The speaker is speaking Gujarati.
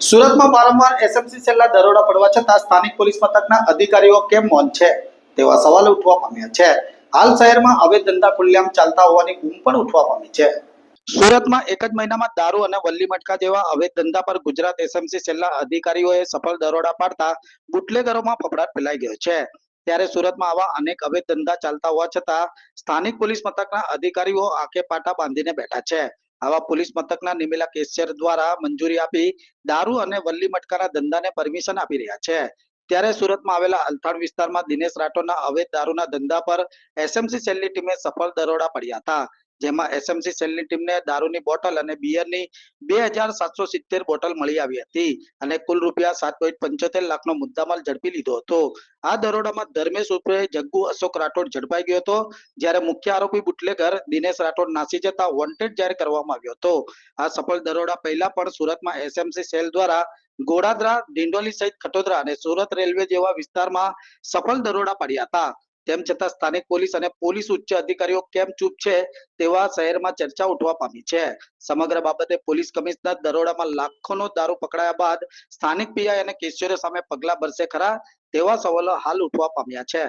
સુરતમાં વારંવાર એસએમસી સેલના દરોડા પડવા છતાં સ્થાનિક પોલીસ મથકના અધિકારીઓ કેમ મૌન છે તેવા સવાલ ઉઠવા પામ્યા છે. હાલ શહેરમાં હવે ધંધા ખુલ્લેઆમ ચાલતા હોવાની બૂમ પણ ઉઠવા પામી છે. સુરતમાં એક જ મહિનામાં દારૂ અને વલ્લી મટકા જેવા અવૈધ ધંધા પર ગુજરાત એસએમસી સેલના અધિકારીઓએ સફળ દરોડા પાડતા બુટલેગરોમાં ફફડાટ ફેલાઈ ગયો છે. ત્યારે સુરતમાં આવા અનેક અવૈધ ધંધા ચાલતા હોવા છતાં સ્થાનિક પોલીસ મથકના અધિકારીઓ આંખે પાટા બાંધીને બેઠા છે. આવા પોલીસ મથકના નિમેલા કેશિયર દ્વારા મંજૂરી આપી દારૂ અને વલ્લી મટકાના ધંધાને પરમિશન આપી રહ્યા છે. ત્યારે સુરતમાં આવેલા અલથાણ વિસ્તારમાં દિનેશ રાઠોડના અવૈધ દારૂના ધંધા પર એસએમસી સેલની ટીમે સફળ દરોડા પડ્યા હતા. જેમાં એસએમસી સેલની ટીમને દારૂની બોટલ અને બિયરની બે હજાર સાતસો સિત્તેર બોટલ મળી આવી હતી અને કુલ રૂપિયા સાત પોઈન્ટ પંચોતેર લાખનો મુદ્દામાલ ઝડપી લીધો હતો. આ દરોડામાં ધર્મેશ ઉપરે જગ્ગુ અશોક રાઠોડ ઝડપાઈ ગયો હતો, જ્યારે મુખ્ય આરોપી બુટલેગર દિનેશ રાઠોડ નાસી જતા વોન્ટેડ જાહેર કરવામાં આવ્યો હતો. આ સફળ દરોડા પહેલા પણ સુરતમાં એસએમસી સેલ દ્વારા ગોડાદરા, ડિંડોલી સહિત ખટોદરા અને સુરત રેલવે જેવા વિસ્તારમાં સફળ દરોડા પાડ્યા હતા. તેમ છતાં સ્થાનિક પોલીસ અને પોલીસ ઉચ્ચ અધિકારીઓ કેમ ચૂપ છે તેવા શહેરમાં ચર્ચા ઉઠવા પામી છે. સમગ્ર બાબતે પોલીસ કમિશનર દરોડામાં લાખોનો દારૂ પકડાયા બાદ સ્થાનિક પીઆઈ અને કેશિયરો સામે પગલા ભરશે ખરા તેવા સવાલો હાલ ઉઠવા પામ્યા છે.